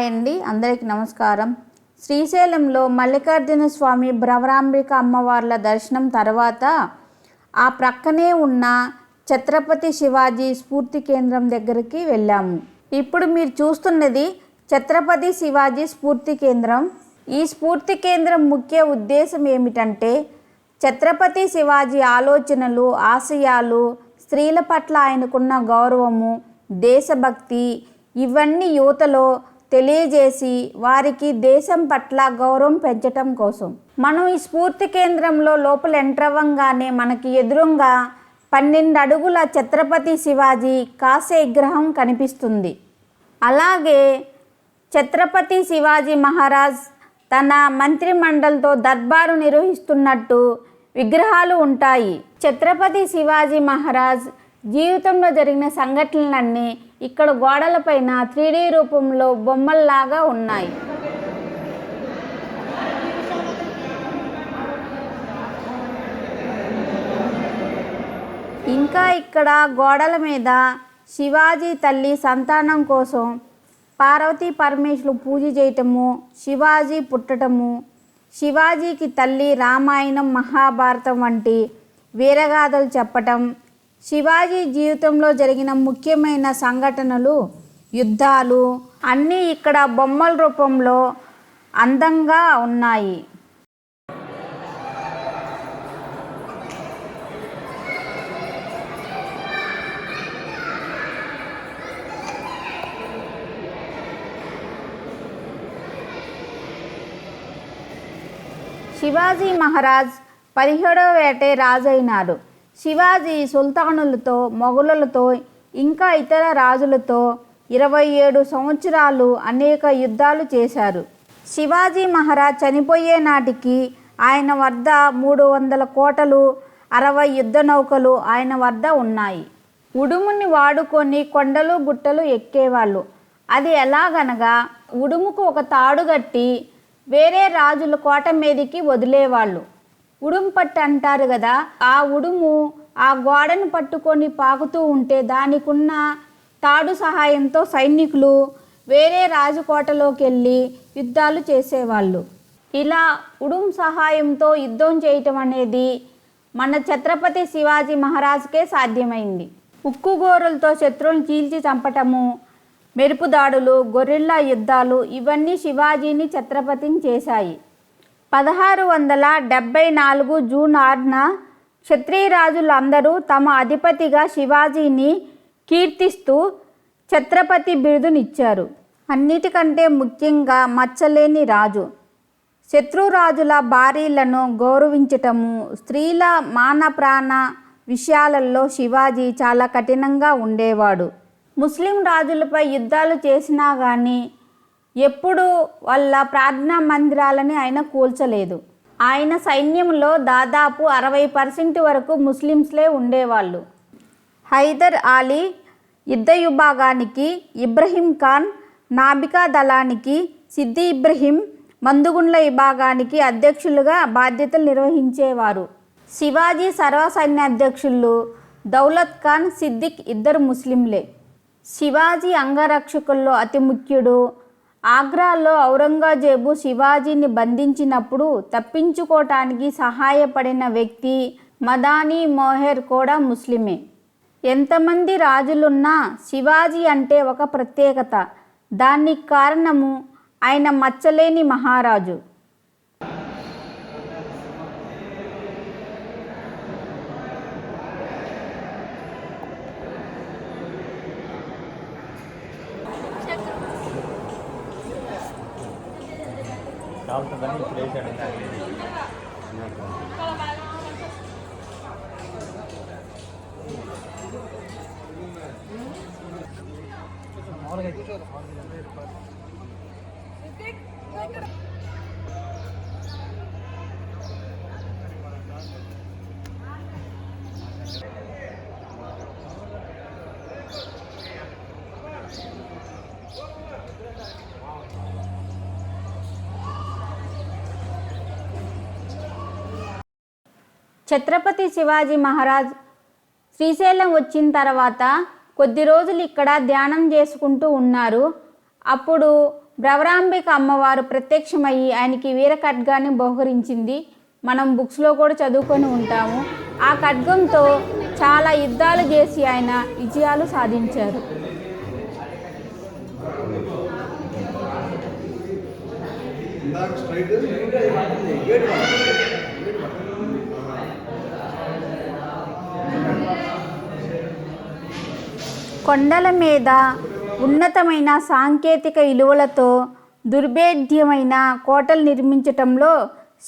Hi అండి. అందరికీ నమస్కారం. శ్రీశైలంలో మల్లికార్జున స్వామి భ్రవరాంబిక అమ్మవార్ల దర్శనం తర్వాత ఆ ప్రక్కనే ఉన్న ఛత్రపతి శివాజీ స్ఫూర్తి కేంద్రం దగ్గరికి వెళ్ళాము. ఇప్పుడు మీరు చూస్తున్నది ఛత్రపతి శివాజీ స్ఫూర్తి కేంద్రం. ఈ స్ఫూర్తి కేంద్రం ముఖ్య ఉద్దేశం ఏమిటంటే ఛత్రపతి శివాజీ ఆలోచనలు ఆశయాలు స్త్రీల పట్ల ఆయనకున్న గౌరవము దేశభక్తి ఇవన్నీ యువతలో తెలియజేసి వారికి దేశం పట్ల గౌరవం పెంచటం కోసం. మనం ఈ స్ఫూర్తి కేంద్రంలో లోపల ఎంటర్ అవ్వంగానే మనకి ఎదురుగా పన్నెండు అడుగుల ఛత్రపతి శివాజీ కాసే విగ్రహం కనిపిస్తుంది. అలాగే ఛత్రపతి శివాజీ మహారాజ్ తన మంత్రిమండలితో దర్బారు నిర్వహిస్తున్నట్టు విగ్రహాలు ఉంటాయి. ఛత్రపతి శివాజీ మహారాజ్ జీవితంలో జరిగిన సంఘటనలన్నీ ఇక్కడ గోడలపైన త్రీ డీ రూపంలో బొమ్మల్లాగా ఉన్నాయి. ఇంకా ఇక్కడ గోడల మీద శివాజీ తల్లి సంతానం కోసం పార్వతీ పరమేశ్వరు పూజ చేయటము శివాజీ పుట్టటము శివాజీకి తల్లి రామాయణం మహాభారతం వంటి వీరగాథలు చెప్పటం శివాజీ జీవితంలో జరిగిన ముఖ్యమైన సంఘటనలు యుద్ధాలు అన్నీ ఇక్కడ బొమ్మల రూపంలో అందంగా ఉన్నాయి. శివాజీ మహారాజ్ పదిహేడవ ఏటే రాజైనారు శివాజీ సుల్తానులతో మొఘలులతో ఇంకా ఇతర రాజులతో ఇరవై ఏడు సంవత్సరాలు అనేక యుద్ధాలు చేశారు. శివాజీ మహారాజ్ చనిపోయే నాటికి ఆయన వద్ద మూడు వందల కోటలు అరవై యుద్ధ నౌకలు ఆయన వద్ద ఉన్నాయి. ఉడుముని వాడుకొని కొండలు గుట్టలు ఎక్కేవాళ్ళు. అది ఎలాగనగా ఉడుముకు ఒక తాడు కట్టి వేరే రాజుల కోట మీదికి వదిలేవాళ్ళు. ఉడుము పట్టు అంటారు కదా ఆ ఉడుము ఆ గోడను పట్టుకొని పాకుతూ ఉంటే దానికున్న తాడు సహాయంతో సైనికులు వేరే రాజకోటలోకి వెళ్ళి యుద్ధాలు చేసేవాళ్ళు. ఇలా ఉడుం సహాయంతో యుద్ధం చేయటం అనేది మన ఛత్రపతి శివాజీ మహారాజుకే సాధ్యమైంది. ఉక్కు గోరులతో శత్రువులను చీల్చి చంపటము మెరుపు దాడులు గొరిల్లా యుద్ధాలు ఇవన్నీ శివాజీని ఛత్రపతిని చేశాయి. పదహారు వందల డెబ్బై నాలుగు జూన్ ఆరున క్షత్రియరాజులందరూ తమ అధిపతిగా శివాజీని కీర్తిస్తూ ఛత్రపతి బిరుదునిచ్చారు. అన్నిటికంటే ముఖ్యంగా మచ్చలేని రాజు. శత్రురాజుల భార్యలను గౌరవించటము స్త్రీల మాన ప్రాణ విషయాలలో శివాజీ చాలా కఠినంగా ఉండేవాడు. ముస్లిం రాజులపై యుద్ధాలు చేసినా కానీ ఎప్పుడు వాళ్ళ ప్రార్థనా మందిరాలని ఆయన కూల్చలేదు. ఆయన సైన్యంలో దాదాపు అరవై పర్సెంట్ వరకు ముస్లిమ్స్లే ఉండేవాళ్ళు. హైదర్ అలీ యుద్ధ విభాగానికి ఇబ్రహీం ఖాన్ నాబికా దళానికి సిద్ది ఇబ్రహీం మందుగుండ్ల విభాగానికి అధ్యక్షులుగా బాధ్యతలు నిర్వహించేవారు. శివాజీ సర్వసైన్య అధ్యక్షులు దౌలత్ ఖాన్ సిద్దిక్ ఇద్దరు ముస్లింలే. శివాజీ అంగరక్షకుల్లో అతి ముఖ్యుడు ఆగ్రాలో ఔరంగజేబు శివాజీని బంధించినప్పుడు తప్పించుకోవటానికి సహాయపడిన వ్యక్తి మదానీ మోహెర్ కూడా ముస్లిమే. ఎంతమంది రాజులున్నా శివాజీ అంటే ఒక ప్రత్యేకత. దానికి కారణము ఆయన మచ్చలేని మహారాజు. కావుతుందని ఇప్పుడు వేసాడు ఛత్రపతి శివాజీ మహారాజ్ శ్రీశైలం వచ్చిన తర్వాత కొద్ది రోజులు ఇక్కడ ధ్యానం చేసుకుంటూ ఉన్నారు. అప్పుడు భ్రవరాంబిక అమ్మవారు ప్రత్యక్షమయ్యి ఆయనకి వీర ఖడ్గాన్ని బహుకరించింది. మనం బుక్స్లో కూడా చదువుకొని ఉంటాము. ఆ ఖడ్గంతో చాలా యుద్ధాలు చేసి ఆయన విజయాలు సాధించారు. ఇందాక స్ట్రైట్. కొండల మీద ఉన్నతమైన సాంకేతిక విలువలతో దుర్భేద్యమైన కోటలు నిర్మించటంలో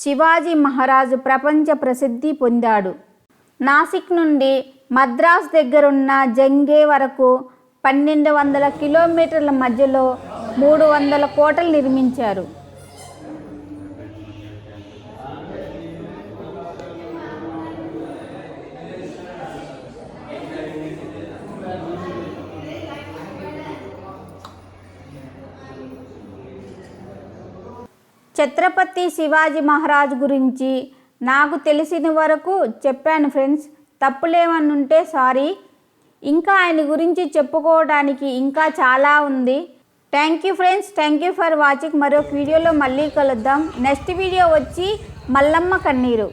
శివాజీ మహారాజు ప్రపంచ ప్రసిద్ధి పొందాడు. నాసిక్ నుండి మద్రాస్ దగ్గరున్న జంగే వరకు పన్నెండు వందల కిలోమీటర్ల మధ్యలో మూడు వందల కోటలు నిర్మించారు. ఛత్రపతి శివాజీ మహారాజ్ గురించి నాకు తెలిసిన వరకు చెప్పాను ఫ్రెండ్స్. తప్పులేమనుంటే సారీ. ఇంకా ఆయన గురించి చెప్పుకోవడానికి ఇంకా చాలా ఉంది. Thank you friends. Thank you for watching. మరొక వీడియోలో మళ్ళీ కలుద్దాం. నెక్స్ట్ వీడియో వచ్చి మల్లమ్మ కన్నీరు.